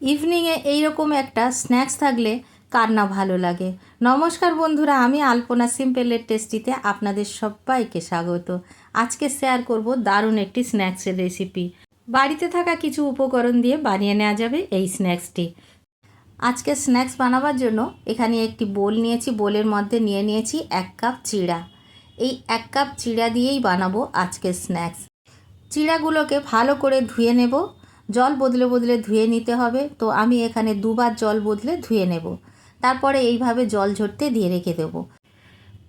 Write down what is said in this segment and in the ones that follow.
ইভিনিংয়ে এইরকম একটা স্ন্যাক্স থাকলে কার না ভালো লাগে। নমস্কার বন্ধুরা, আমি আলপনা সিম্পলের টেস্টিতে আপনাদের সবাইকে স্বাগত। আজকে শেয়ার করব দারুণ একটি স্ন্যাক্সের রেসিপি। বাড়িতে থাকা কিছু উপকরণ দিয়ে বানিয়ে নেওয়া যাবে এই স্ন্যাক্সটি। আজকে স্ন্যাক্স বানাবার জন্য এখানে একটি বোল নিয়েছি, বোলের মধ্যে নিয়ে নিয়েছি এক কাপ চিড়া। এই এক কাপ চিড়া দিয়েই বানাবো আজকের স্ন্যাক্স। চিড়াগুলোকে ভালো করে ধুয়ে নেব জল বদলে বদলে ধুয়ে নিতে হবে। তো আমি এখানে দুবার জল বদলে ধুয়ে নেব। তারপরে এইভাবে জল ঝরতে দিয়ে রেখে দেব।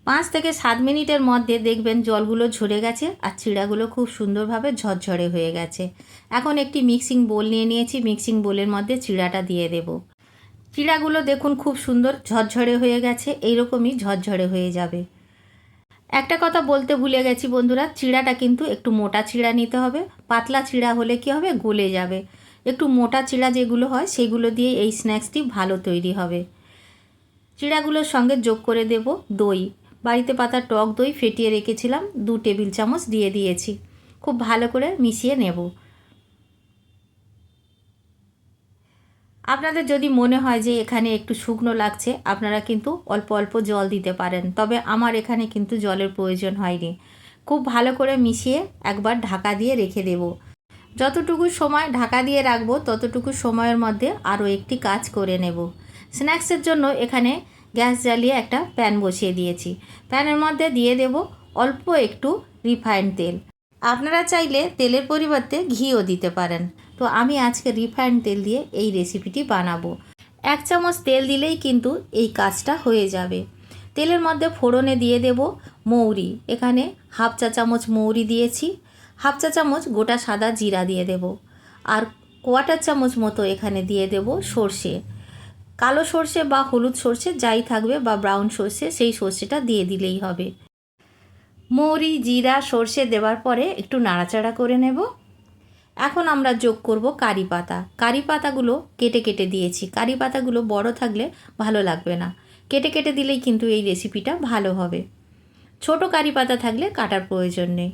পাঁচ থেকে সাত মিনিটের মধ্যে দেখবেন জলগুলো ঝরে গেছে আর চিড়াগুলো খুব সুন্দরভাবে ঝরঝরে হয়ে গেছে। এখন একটি মিক্সিং বোল নিয়ে নিয়েছি। মিক্সিং বোলের মধ্যে চিড়াটা দিয়ে দেব। চিড়াগুলো দেখুন খুব সুন্দর ঝরঝরে হয়ে গেছে। এইরকমই ঝরঝরে হয়ে যাবে। একটা কথা বলতে ভুলে গেছি বন্ধুরা, চিড়াটা কিন্তু একটু মোটা চিড়া নিতে হবে। পাতলা চিড়া হলে কি হবে? গলে যাবে। একটু মোটা চিড়া যেগুলো হয়, সেগুলো দিয়ে এই স্ন্যাক্সটি ভালো তৈরি হবে। চিড়াগুলোর সঙ্গে যোগ করে দেব দই। বাড়িতে পাতা টক দই ফেটিয়ে রেখেছিলাম, দু টেবিল চামচ দিয়ে দিয়েছি। খুব ভালো করে মিশিয়ে নেব। আপনাদের যদি মনে হয় যে এখানে একটু শুকনো লাগছে, আপনারা কিন্তু অল্প অল্প জল দিতে পারেন। তবে আমার এখানে কিন্তু জলের প্রয়োজন হয়নি। খুব ভালো করে মিশিয়ে একবার ঢাকা দিয়ে রেখে দেব। যতটুকু সময় ঢাকা দিয়ে রাখব, ততটুকু সময়ের মধ্যে আরও একটি কাজ করে নেব। স্ন্যাক্সের জন্য এখানে গ্যাস জ্বালিয়ে একটা প্যান বসিয়ে দিয়েছি। প্যানের মধ্যে দিয়ে দেব অল্প একটু রিফাইন্ড তেল। আপনারা চাইলে তেলের পরিবর্তে ঘিও দিতে পারেন। তো আমি আজকে রিফাইন্ড তেল দিয়ে এই রেসিপিটি বানাবো। এক চামচ তেল দিলেই কিন্তু এই কাজটা হয়ে যাবে। তেলের মধ্যে ফোড়নে দিয়ে দেব মৌরি। এখানে হাফ চা চামচ মৌরি দিয়েছি, হাফ চা চামচ গোটা সাদা জিরা দিয়ে দেব, আর কোয়াটার চামচ মতো এখানে দিয়ে দেব সর্ষে। কালো সর্ষে বা হলুদ সর্ষে যাই থাকবে বা ব্রাউন সর্ষে, সেই সর্ষেটা দিয়ে দিলেই হবে। মৌরি, জিরা, সর্ষে দেওয়ার পরে একটু নাড়াচাড়া করে নেব। এখন আমরা যোগ করব কারি পাতা। কারি পাতাগুলো কেটে কেটে দিয়েছি। কারি পাতাগুলো বড় থাকলে ভালো লাগবে না। কেটে কেটে দিলেই কিন্তু এই রেসিপিটা ভালো হবে। ছোট কারি পাতা থাকলে কাটার প্রয়োজন নেই।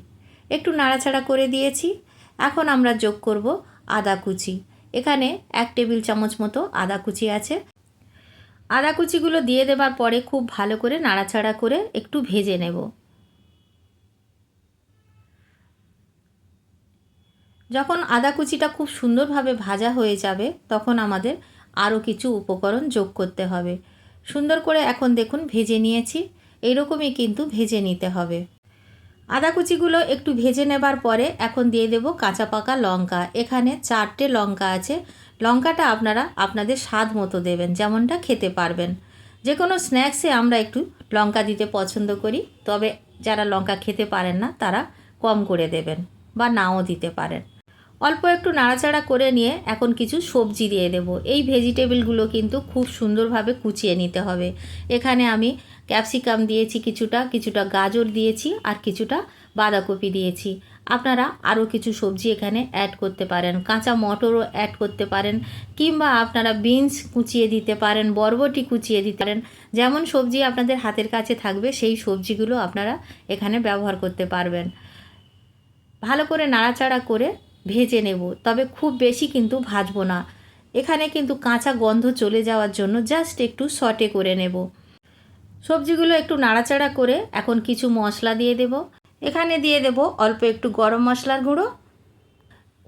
একটু নাড়াচাড়া করে দিয়েছি। এখন আমরা যোগ করব আদা কুচি। এখানে এক টেবিল চামচ মতো আদা কুচি আছে। আদা কুচিগুলো দিয়ে দেবার পরে খুব ভালো করে নাড়াচাড়া করে একটু ভেজে নেব। যখন আদা কুচিটা খুব সুন্দরভাবে ভাজা হয়ে যাবে, তখন আমাদের আরও কিছু উপকরণ যোগ করতে হবে। সুন্দর করে এখন দেখুন ভেজে নিয়েছি এইরকমই কিন্তু ভেজে নিতে হবে। আদা কুচিগুলো একটু ভেজে নেবার পরে এখন দিয়ে দেব কাঁচা পাকা লঙ্কা। এখানে চারটে লঙ্কা আছে। লঙ্কাটা আপনারা আপনাদের স্বাদ মতো দেবেন, যেমনটা খেতে পারবেন। যে কোনো স্ন্যাক্সে আমরা একটু লঙ্কা দিতে পছন্দ করি, তবে যারা লঙ্কা খেতে পারেন না, তারা কম করে দেবেন বা নাও দিতে পারেন। অল্প একটু নাড়াচাড়া করে নিয়ে এখন কিছু সবজি দিয়ে দেব। এই ভেজিটেবলগুলো কিন্তু খুব সুন্দরভাবে কুচিয়ে নিতে হবে। এখানে আমি ক্যাপসিকাম দিয়েছি কিছুটা কিছুটা গাজর দিয়েছি আর কিছুটা বাঁধাকপি দিয়েছি। আপনারা আরও কিছু সবজি এখানে অ্যাড করতে পারেন, কাঁচা মটরও অ্যাড করতে পারেন কিংবা আপনারা বিনস কুচিয়ে দিতে পারেন, বরবটি কুচিয়ে দিতে পারেন। যেমন সবজি আপনাদের হাতের কাছে থাকবে, সেই সবজিগুলো আপনারা এখানে ব্যবহার করতে পারবেন। ভালো করে নাড়াচাড়া করে ভেজে নেব, তবে খুব বেশি কিন্তু ভাজবো না। এখানে কিন্তু কাঁচা গন্ধ চলে যাওয়ার জন্য জাস্ট একটু সটে করে নেব। সবজিগুলো একটু নাড়াচাড়া করে এখন কিছু মশলা দিয়ে দেব। এখানে দিয়ে দেব অল্প একটু গরম মশলার গুঁড়ো।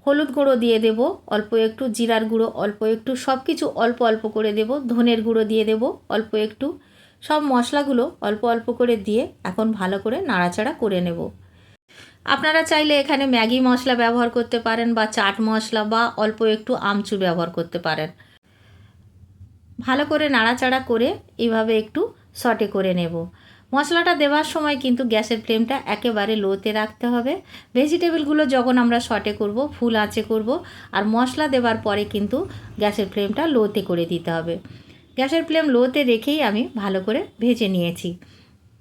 হলুদ গুঁড়ো দিয়ে দেব অল্প একটু, জিরার গুঁড়ো অল্প একটু সব কিছু অল্প অল্প করে দেব। ধনের গুঁড়ো দিয়ে দেব অল্প একটু। সব মশলাগুলো অল্প অল্প করে দিয়ে এখন ভালো করে নাড়াচাড়া করে নেব। আপনারা চাইলে এখানে ম্যাগি মশলা ব্যবহার করতে পারেন বা চাট মশলা বা অল্প একটু আমচুর ব্যবহার করতে পারেন। ভালো করে নাড়াচাড়া করে এইভাবে একটু সটে করে নেব। মশলাটা দেওয়ার সময় কিন্তু গ্যাসের ফ্লেমটা একেবারে লোতে রাখতে হবে। ভেজিটেবলগুলো যখন আমরা সটে করব, ফুল আঁচে করব আর মশলা দেওয়ার পরে কিন্তু গ্যাসের ফ্লেমটা লোতে করে দিতে হবে। গ্যাসের ফ্লেম লোতে রেখেই আমি ভালো করে ভেজে নিয়েছি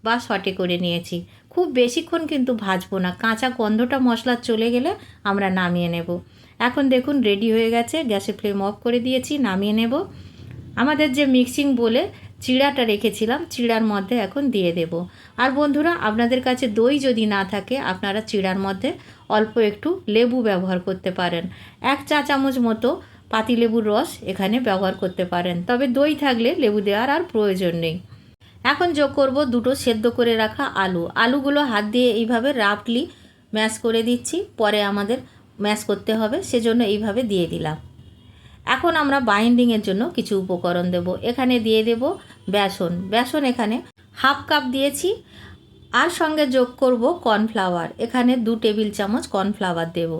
বা সটে করে নিয়েছি। খুব বেশিক্ষণ কিন্তু ভাজবো না। কাঁচা গন্ধটা মশলা চলে গেলে আমরা নামিয়ে নেব। এখন দেখুন রেডি হয়ে গেছে গ্যাসের ফ্লেম অফ করে দিয়েছি, নামিয়ে নেব। আমাদের যে মিক্সিং বলে চিড়াটা রেখেছিলাম, চিড়ার মধ্যে এখন দিয়ে দেব। আর বন্ধুরা, আপনাদের কাছে দই যদি না থাকে, আপনারা চিড়ার মধ্যে অল্প একটু লেবু ব্যবহার করতে পারেন। এক চা চামচ মতো পাতিলেবুর রস এখানে ব্যবহার করতে পারেন। তবে দই থাকলে লেবু দেওয়ার আর প্রয়োজন নেই। এখন যোগ করব দুটো সেদ্ধ করে রাখা আলু। আলুগুলো হাত দিয়ে এইভাবে রাফলি ম্যাশ করে দিচ্ছি। পরে আমাদের ম্যাশ করতে হবে, সেজন্য এইভাবে দিয়ে দিলাম। এখন আমরা বাইন্ডিংয়ের জন্য কিছু উপকরণ দেব। এখানে দিয়ে দেব বেসন। বেসন এখানে হাফ কাপ দিয়েছি। আর সঙ্গে যোগ করব কর্নফ্লাওয়ার। এখানে দু টেবিল চামচ কর্নফ্লাওয়ার দেব।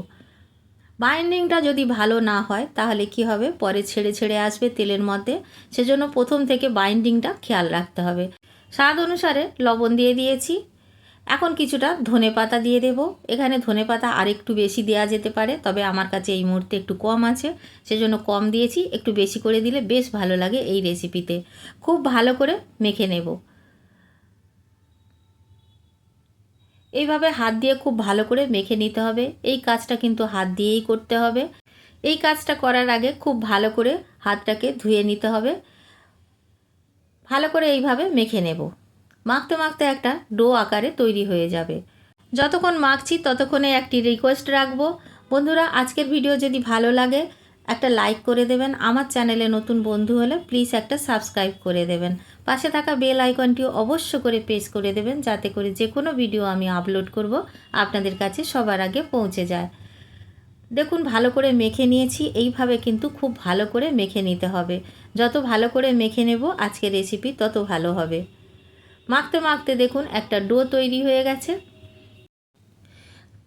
বাইন্ডিংটা যদি ভালো না হয়, তাহলে কি হবে? পরে ছেড়ে ছেড়ে আসবে তেলের মধ্যে। সেজন্য প্রথম থেকে বাইন্ডিংটা খেয়াল রাখতে হবে। স্বাদ অনুসারে লবণ দিয়ে দিয়েছি। এখন কিছুটা ধনে পাতা দিয়ে দেব। এখানে ধনে পাতা আরেকটু বেশি দেওয়া যেতে পারে, তবে আমার কাছে এই মুহূর্তে একটু কম আছে। সেজন্য কম দিয়েছি, একটু বেশি করে দিলে বেশ ভালো লাগে এই রেসিপিতে। খুব ভালো করে মেখে নেব। এইভাবে হাত দিয়ে খুব ভালো করে মেখে নিতে হবে। এই কাজটা কিন্তু হাত দিয়েই করতে হবে। এই কাজটা করার আগে খুব ভালো করে হাতটাকে ধুয়ে নিতে হবে। ভালো করে এইভাবে মেখে নেব। মাখতে মাখতে একটা ডো আকারে তৈরি হয়ে যাবে। যতক্ষণ মাখছি ততক্ষণে একটি রিকোয়েস্ট রাখব। বন্ধুরা, আজকের ভিডিও যদি ভালো লাগে, একটা লাইক করে দেবেন। আমার চ্যানেলে নতুন বন্ধু হলে প্লিজ একটা সাবস্ক্রাইব করে দেবেন। পাশে থাকা বেল আইকনটিও অবশ্য করে প্রেস করে দেবেন, যাতে করে যে কোনো ভিডিও আমি আপলোড করব, আপনাদের কাছে সবার আগে পৌঁছে যায়। দেখুন, ভালো করে মেখে নিয়েছি। এইভাবে কিন্তু খুব ভালো করে মেখে নিতে হবে। যত ভালো করে মেখে নেব, আজকের রেসিপি তত ভালো হবে। মাখতে মাখতে দেখুন, একটা ডো তৈরি হয়ে গেছে।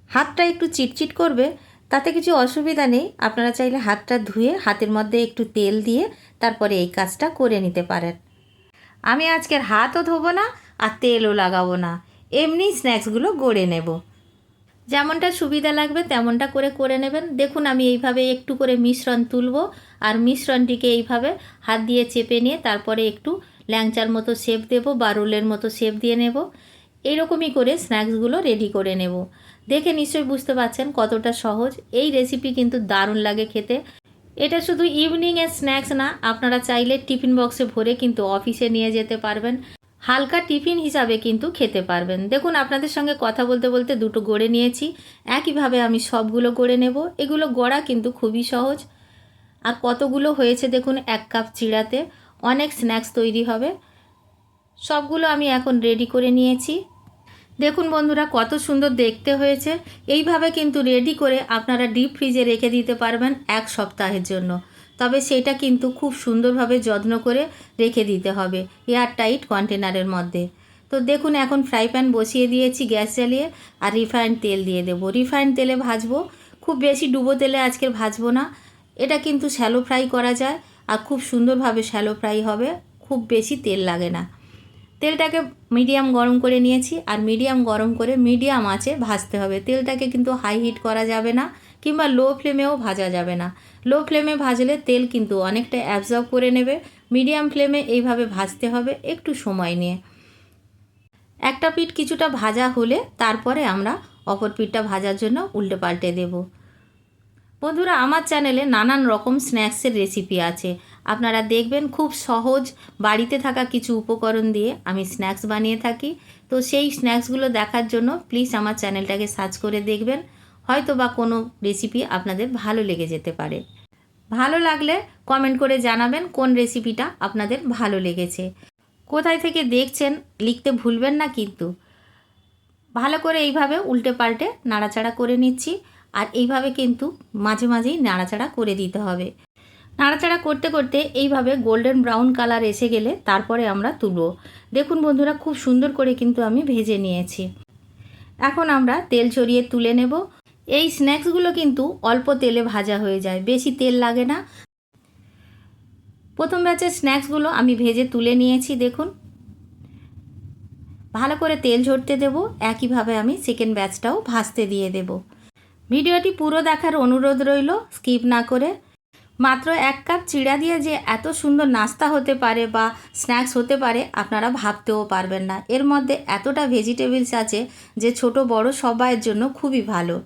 হাতটা একটু চিটচিট করবে, তাতে কিছু অসুবিধা নেই। আপনারা চাইলে হাতটা ধুয়ে, হাতের মধ্যে একটু তেল দিয়ে তারপরে এই কাজটা করে নিতে পারেন। আমি আজকের হাতও ধোবো না, আর তেলও লাগাবো না। এমনি স্ন্যাক্সগুলো গড়ে নেব। যেমনটা সুবিধা লাগবে তেমনটা করে করে নেবেন। দেখুন, আমি এইভাবে একটু করে মিশ্রণ তুলব আর মিশ্রণটিকে এইভাবে হাত দিয়ে চেপে নিয়ে তারপরে একটু ল্যাংচার মতো শেপ দেব বা রোলের মতো শেপ দিয়ে নেব। এইরকমই করে স্ন্যাক্সগুলো রেডি করে নেব। দেখে নিশ্চয়ই বুঝতে পারছেন কতটা সহজ। এই রেসিপি কিন্তু দারুণ লাগে খেতে। এটা শুধু ইভিনিংয়ের স্ন্যাক্স না, আপনারা চাইলে টিফিন বক্সে ভরে কিন্তু অফিসে নিয়ে যেতে পারবেন। হালকা টিফিন হিসাবে কিন্তু খেতে পারবেন। দেখুন, আপনাদের সঙ্গে কথা বলতে বলতে দুটো গড়ে নিয়েছি। একইভাবে আমি সবগুলো গড়ে নেব। এগুলো গড়া কিন্তু খুবই সহজ। আর কতগুলো হয়েছে দেখুন, এক কাপ চিড়াতে। অনেক স্ন্যাক্স তৈরি হবে। সবগুলো আমি এখন রেডি করে নিয়েছি। দেখুন বন্ধুরা, কত সুন্দর দেখতে হয়েছে। এইভাবে কিন্তু রেডি করে আপনারা ডিপ ফ্রিজে রেখে দিতে পারবেন এক সপ্তাহের জন্য। তবে সেটা কিন্তু খুব সুন্দরভাবে যত্ন করে রেখে দিতে হবে এয়ার টাইট কন্টেনারের মধ্যে। তো দেখুন, এখন ফ্রাই প্যান বসিয়ে দিয়েছি গ্যাস জ্বালিয়ে আর রিফাইন্ড তেল দিয়ে দেবো। রিফাইন্ড তেলে ভাজবো, খুব বেশি ডুবো তেলে আজকে ভাজবো না। এটা কিন্তু শ্যালো ফ্রাই করা যায় আর খুব সুন্দরভাবে শ্যালো ফ্রাই হবে, খুব বেশি তেল লাগে না। তেলটাকে মিডিয়াম গরম করে নিয়েছি আর মিডিয়াম গরম করে মিডিয়াম আঁচে ভাজতে হবে। তেলটাকে কিন্তু হাই হিট করা যাবে না। কিংবা লো ফ্লেমেও ভাজা যাবে না। লো ফ্লেমে ভাজলে তেল কিন্তু অনেকটা অ্যাবজর্ব করে নেবে। মিডিয়াম ফ্লেমে এইভাবে ভাজতে হবে একটু সময় নিয়ে। একটা পিঠ কিছুটা ভাজা হলে তারপরে আমরা অপর পিঠটা ভাজার জন্য উল্টে পাল্টে দেব। বন্ধুরা, আমার চ্যানেলে নানান রকম স্ন্যাক্সের রেসিপি আছে। আপনারা দেখবেন খুব সহজ বাড়িতে থাকা কিছু উপকরণ দিয়ে আমি স্ন্যাক্স বানিয়ে থাকি। তো সেই স্ন্যাক্সগুলো দেখার জন্য প্লিজ আমার চ্যানেলটাকে সার্চ করে দেখবেন। হয়তো বা কোনো রেসিপি আপনাদের ভালো লেগে যেতে পারে। ভালো লাগলে কমেন্ট করে জানাবেন কোন রেসিপিটা আপনাদের ভালো লেগেছে। কোথায় থেকে দেখছেন লিখতে ভুলবেন না কিন্তু। ভালো করে এইভাবে উল্টে পাল্টে নাড়াচাড়া করে নিচ্ছি আর এইভাবে কিন্তু মাঝে মাঝেই নাড়াচাড়া করে দিতে হবে। নাড়াচাড়া করতে করতে এইভাবে গোল্ডেন ব্রাউন কালার এসে গেলে তারপরে আমরা তুলব। দেখুন বন্ধুরা খুব সুন্দর করে কিন্তু আমি ভেজে নিয়েছি। এখন আমরা তেল ছড়িয়ে তুলে নেব। এই স্ন্যাক্সগুলো কিন্তু অল্প তেলে ভাজা হয়ে যায়, বেশি তেল লাগে না। প্রথম ব্যাচের স্ন্যাক্সগুলো আমি ভেজে তুলে নিয়েছি, দেখুন। ভালো করে তেল ঝরতে দেব, একইভাবে আমি সেকেন্ড ব্যাচটাও ভাজতে দিয়ে দেব। ভিডিওটি পুরো দেখার অনুরোধ রইল স্কিপ না করে। মাত্র এক কাপ চিড়া দিয়ে যে এত সুন্দর নাস্তা হতে পারে বা স্ন্যাক্স হতে পারে, আপনারা ভাবতেও পারবেন না। এর মধ্যে এতটা ভেজিটেবলস আছে যে ছোট বড় সবাইয়ের জন্য খুবই ভালো।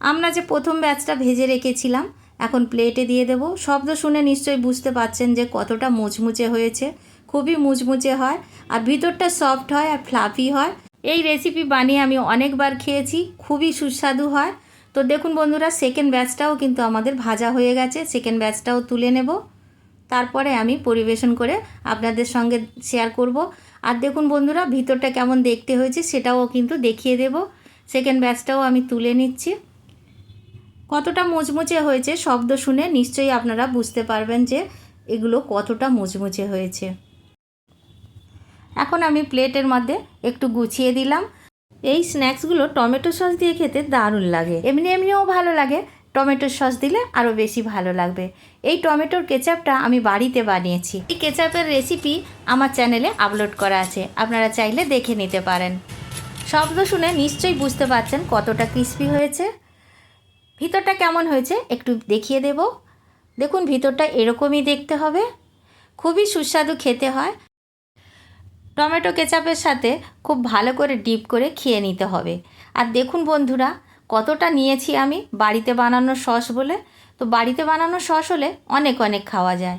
আমরা যে প্রথম ব্যাচটা ভেজে রেখেছিলাম, এখন প্লেটে দিয়ে দেব। শব্দ শুনে নিশ্চয়ই বুঝতে পারছেন যে কতটা মুচমুচে হয়েছে। খুবই মুচমুচে হয় আর ভিতরটা সফট হয় আর ফ্লাফি হয়। এই রেসিপি বানিয়ে আমি অনেকবার খেয়েছি, খুবই সুস্বাদু হয়। তো দেখুন বন্ধুরা সেকেন্ড ব্যাচটাও কিন্তু আমাদের ভাজা হয়ে গেছে। সেকেন্ড ব্যাচটাও তুলে নেব। তারপরে আমি পরিবেশন করে আপনাদের সঙ্গে শেয়ার করব। আর দেখুন বন্ধুরা, ভিতরটা কেমন দেখতে হয়েছে সেটাও কিন্তু দেখিয়ে দেব। সেকেন্ড ব্যাচটাও আমি তুলে নিচ্ছি। কতটা মুচমুচে হয়েছে শব্দ শুনে নিশ্চয়ই আপনারা বুঝতে পারবেন যে এগুলো কতটা মুচমুচে হয়েছে। এখন আমি প্লেটের মধ্যে একটু গুছিয়ে দিলাম। এই স্ন্যাক্সগুলো টমেটো সস দিয়ে খেতে দারুণ লাগে। এমনি এমনিও ভালো লাগে। টমেটোর সস দিলে আরও বেশি ভালো লাগবে। এই টমেটোর কেচাপটা আমি বাড়িতে বানিয়েছি। এই কেচাপের রেসিপি আমার চ্যানেলে আপলোড করা আছে। আপনারা চাইলে দেখে নিতে পারেন। শব্দ শুনে নিশ্চয়ই বুঝতে পারছেন কতটা ক্রিস্পি হয়েছে। ভিতরটা কেমন হয়েছে একটু দেখিয়ে দেব। দেখুন, ভিতরটা এরকমই দেখতে হবে। খুবই সুস্বাদু খেতে হয়। টমেটো কেচাপের সাথে খুব ভালো করে ডিপ করে খেয়ে নিতে হবে। আর দেখুন বন্ধুরা, কতটা নিয়েছি আমি বাড়িতে বানানো সস বলে। তো বাড়িতে বানানো সস হলে অনেক অনেক খাওয়া যায়।